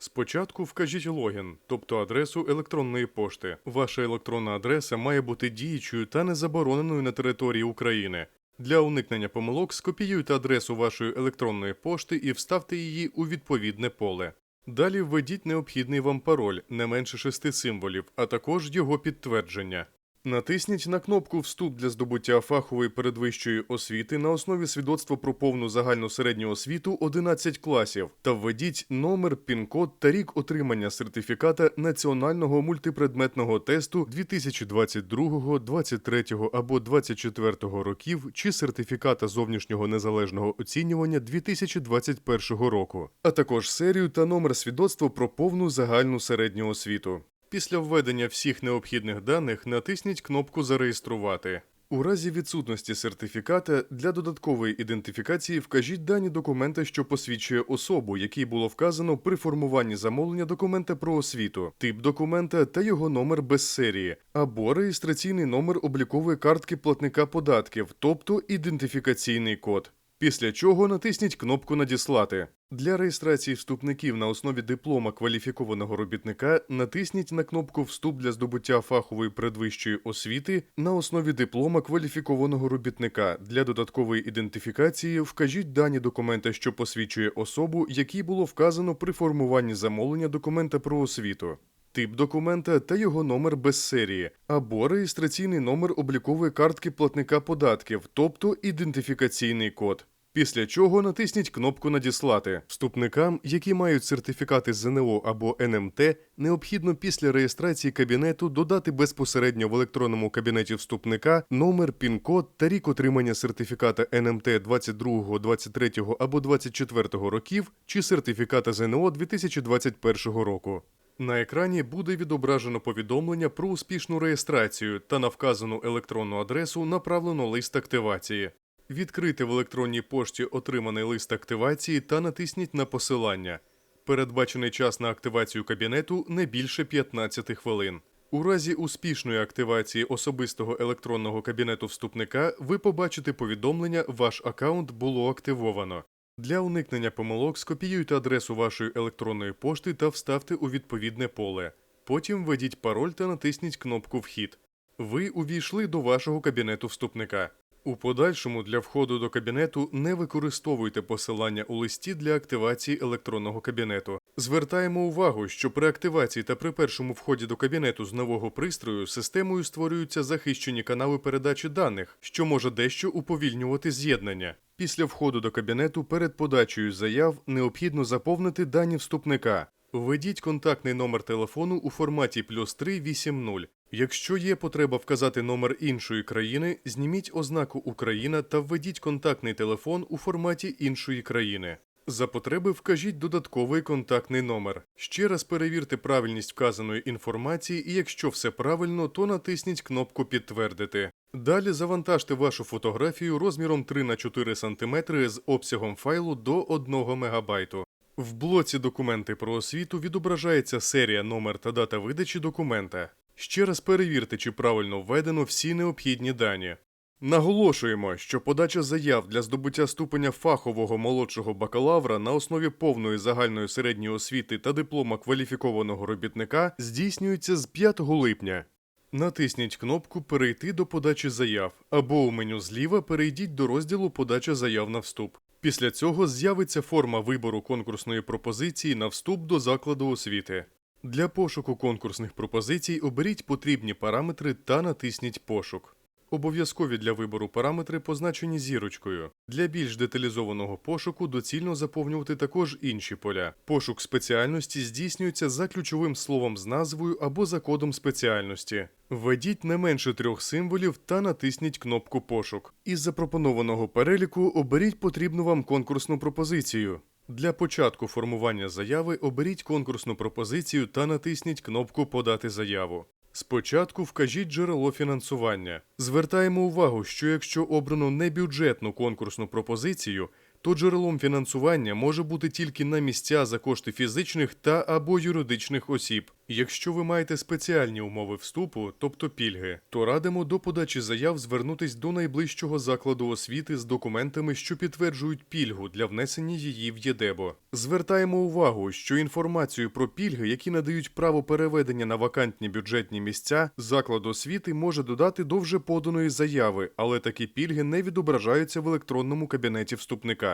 Спочатку вкажіть логін, тобто адресу електронної пошти. Ваша електронна адреса має бути діючою та незабороненою на території України. Для уникнення помилок скопіюйте адресу вашої електронної пошти і вставте її у відповідне поле. Далі введіть необхідний вам пароль не менше шести символів, а також його підтвердження. Натисніть на кнопку Вступ для здобуття фахової передвищої освіти на основі свідоцтва про повну загальну середню освіту 11 класів та введіть номер, пін-код та рік отримання сертифіката національного мультипредметного тесту 2022, 23 або 24 років чи сертифіката зовнішнього незалежного оцінювання 2021 року, а також серію та номер свідоцтва про повну загальну середню освіту. Після введення всіх необхідних даних натисніть кнопку Зареєструвати. У разі відсутності сертифіката для додаткової ідентифікації вкажіть дані документа, що посвідчує особу, який було вказано при формуванні замовлення документа про освіту, тип документа та його номер без серії, або реєстраційний номер облікової картки платника податків, тобто ідентифікаційний код. Після чого натисніть кнопку Надіслати. Для реєстрації вступників на основі диплома кваліфікованого робітника натисніть на кнопку Вступ для здобуття фахової передвищої освіти на основі диплома кваліфікованого робітника. Для додаткової ідентифікації вкажіть дані документа, що посвідчує особу, який було вказано при формуванні замовлення документа про освіту. Тип документа та його номер без серії, або реєстраційний номер облікової картки платника податків, тобто ідентифікаційний код. Після чого натисніть кнопку Надіслати. Вступникам, які мають сертифікати ЗНО або НМТ, необхідно після реєстрації кабінету додати безпосередньо в електронному кабінеті вступника номер, пін-код та рік отримання сертифіката НМТ 22, 23 або 24 років чи сертифіката ЗНО 2021 року. На екрані буде відображено повідомлення про успішну реєстрацію та на вказану електронну адресу направлено лист активації. Відкрийте в електронній пошті отриманий лист активації та натисніть на посилання. Передбачений час на активацію кабінету не більше 15 хвилин. У разі успішної активації особистого електронного кабінету вступника ви побачите повідомлення Ваш аккаунт було активовано. Для уникнення помилок скопіюйте адресу вашої електронної пошти та вставте у відповідне поле. Потім введіть пароль та натисніть кнопку Вхід. Ви увійшли до вашого кабінету вступника. У подальшому для входу до кабінету не використовуйте посилання у листі для активації електронного кабінету. Звертаємо увагу, що при активації та при першому вході до кабінету з нового пристрою системою створюються захищені канали передачі даних, що може дещо уповільнювати з'єднання. Після входу до кабінету перед подачею заяв необхідно заповнити дані вступника. Введіть контактний номер телефону у форматі плюс 3 80. Якщо є потреба вказати номер іншої країни, зніміть ознаку Україна та введіть контактний телефон у форматі іншої країни. За потреби вкажіть додатковий контактний номер. Ще раз перевірте правильність вказаної інформації, і якщо все правильно, то натисніть кнопку Підтвердити. Далі завантажте вашу фотографію розміром 3 на 4 см з обсягом файлу до 1 МБ. В блоці Документи про освіту відображається серія, номер та дата видачі документа. Ще раз перевірте, чи правильно введено всі необхідні дані. Наголошуємо, що подача заяв для здобуття ступеня фахового молодшого бакалавра на основі повної загальної середньої освіти та диплома кваліфікованого робітника здійснюється з 5 липня. Натисніть кнопку Перейти до подачі заяв або у меню зліва перейдіть до розділу Подача заяв на вступ. Після цього з'явиться форма вибору конкурсної пропозиції на вступ до закладу освіти. Для пошуку конкурсних пропозицій оберіть потрібні параметри та натисніть Пошук. Обов'язкові для вибору параметри позначені зірочкою. Для більш деталізованого пошуку доцільно заповнювати також інші поля. Пошук спеціальності здійснюється за ключовим словом з назвою або за кодом спеціальності. Введіть не менше трьох символів та натисніть кнопку Пошук. Із запропонованого переліку оберіть потрібну вам конкурсну пропозицію. Для початку формування заяви оберіть конкурсну пропозицію та натисніть кнопку Подати заяву. Спочатку вкажіть джерело фінансування. Звертаємо увагу, що якщо обрано небюджетну конкурсну пропозицію, то джерелом фінансування може бути тільки на місця за кошти фізичних та або юридичних осіб. Якщо ви маєте спеціальні умови вступу, тобто пільги, то радимо до подачі заяв звернутись до найближчого закладу освіти з документами, що підтверджують пільгу для внесення її в ЄДЕБО. Звертаємо увагу, що інформацію про пільги, які надають право переведення на вакантні бюджетні місця, заклад освіти може додати до вже поданої заяви, але такі пільги не відображаються в електронному кабінеті вступника.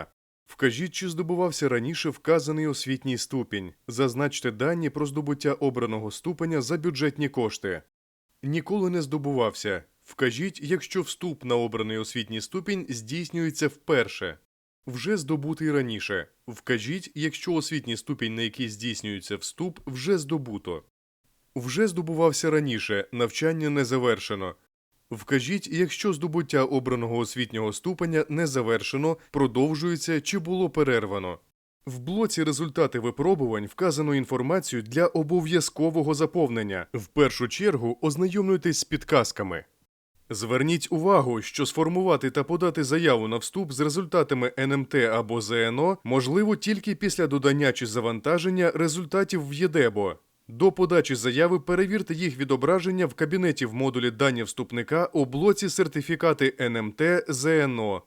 Вкажіть, чи здобувався раніше вказаний освітній ступінь. Зазначте дані про здобуття обраного ступеня за бюджетні кошти. Ніколи не здобувався. Вкажіть, якщо вступ на обраний освітній ступінь здійснюється вперше. Вже здобутий раніше. Вкажіть, якщо освітній ступінь, на який здійснюється вступ, вже здобуто. Вже здобувався раніше, навчання не завершено. Вкажіть, якщо здобуття обраного освітнього ступеня не завершено, продовжується чи було перервано. В блоці результати випробувань вказано інформацію для обов'язкового заповнення. В першу чергу ознайомлюйтесь з підказками. Зверніть увагу, що сформувати та подати заяву на вступ з результатами НМТ або ЗНО можливо тільки після додання чи завантаження результатів в ЄДЕБО. До подачі заяви перевірте їх відображення в кабінеті в модулі дані вступника у блоці сертифікати НМТ ЗНО.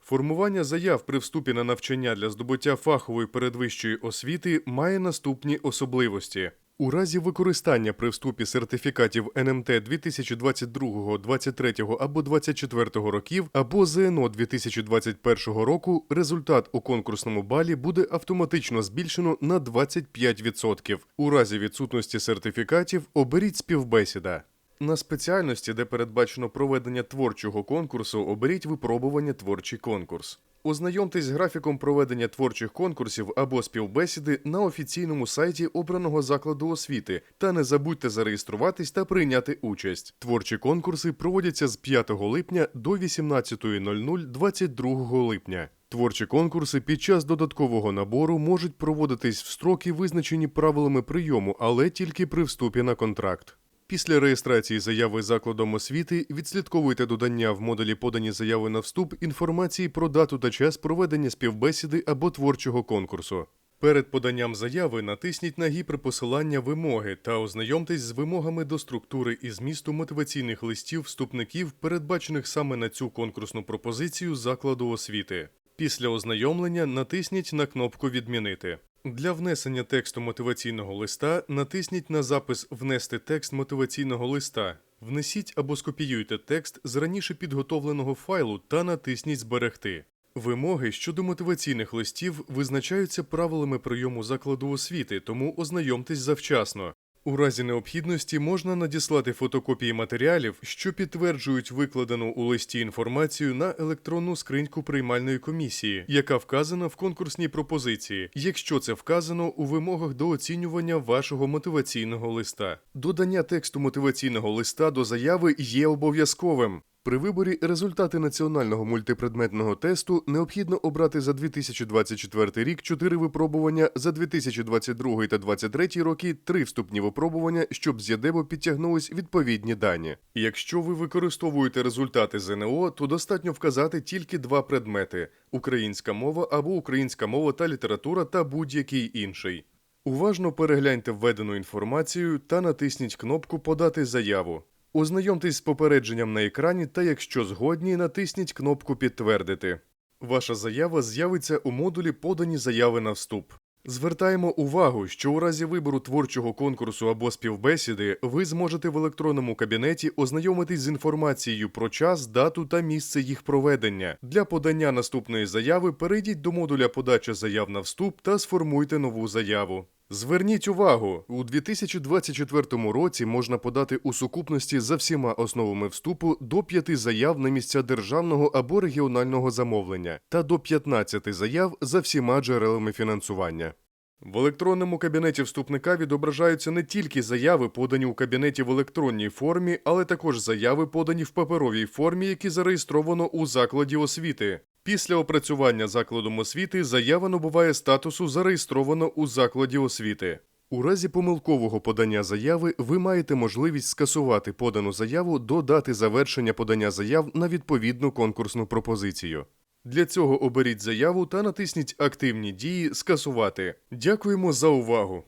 Формування заяв при вступі на навчання для здобуття фахової передвищої освіти має наступні особливості. У разі використання при вступі сертифікатів НМТ 2022, 23 або 24 років або ЗНО 2021 року результат у конкурсному балі буде автоматично збільшено на 25%. У разі відсутності сертифікатів оберіть співбесіда. На спеціальності, де передбачено проведення творчого конкурсу, оберіть випробування творчий конкурс. Ознайомтесь з графіком проведення творчих конкурсів або співбесіди на офіційному сайті обраного закладу освіти та не забудьте зареєструватись та прийняти участь. Творчі конкурси проводяться з 5 липня до 18.00 22 липня. Творчі конкурси під час додаткового набору можуть проводитись в строки, визначені правилами прийому, але тільки при вступі на контракт. Після реєстрації заяви закладом освіти відслідковуйте додання в модулі подані заяви на вступ інформації про дату та час проведення співбесіди або творчого конкурсу. Перед поданням заяви натисніть на гіперпосилання вимоги та ознайомтесь з вимогами до структури і змісту мотиваційних листів вступників, передбачених саме на цю конкурсну пропозицію закладу освіти. Після ознайомлення натисніть на кнопку Відмінити. Для внесення тексту мотиваційного листа натисніть на запис Внести текст мотиваційного листа. Внесіть або скопіюйте текст з раніше підготовленого файлу та натисніть Зберегти. Вимоги щодо мотиваційних листів визначаються правилами прийому закладу освіти, тому ознайомтесь завчасно. У разі необхідності можна надіслати фотокопії матеріалів, що підтверджують викладену у листі інформацію на електронну скриньку приймальної комісії, яка вказана в конкурсній пропозиції, якщо це вказано у вимогах до оцінювання вашого мотиваційного листа. Додання тексту мотиваційного листа до заяви є обов'язковим. При виборі результати національного мультипредметного тесту необхідно обрати за 2024 рік 4 випробування, за 2022 та 2023 роки 3 вступні випробування, щоб з ЄДЕБО підтягнулись відповідні дані. Якщо ви використовуєте результати ЗНО, то достатньо вказати тільки два предмети: українська мова або українська мова та література та будь-який інший. Уважно перегляньте введену інформацію та натисніть кнопку Подати заяву. Ознайомтесь з попередженням на екрані та, якщо згодні, натисніть кнопку Підтвердити. Ваша заява з'явиться у модулі Подані заяви на вступ. Звертаємо увагу, що у разі вибору творчого конкурсу або співбесіди ви зможете в електронному кабінеті ознайомитись з інформацією про час, дату та місце їх проведення. Для подання наступної заяви перейдіть до модуля Подача заяв на вступ та сформуйте нову заяву. Зверніть увагу, у 2024 році можна подати у сукупності за всіма основами вступу до 5 заяв на місця державного або регіонального замовлення та до 15 заяв за всіма джерелами фінансування. В електронному кабінеті вступника відображаються не тільки заяви, подані у кабінеті в електронній формі, але також заяви, подані в паперовій формі, які зареєстровано у закладі освіти. Після опрацювання закладом освіти заява набуває статусу зареєстровано у закладі освіти. У разі помилкового подання заяви ви маєте можливість скасувати подану заяву до дати завершення подання заяв на відповідну конкурсну пропозицію. Для цього оберіть заяву та натисніть Активні дії Скасувати. Дякуємо за увагу!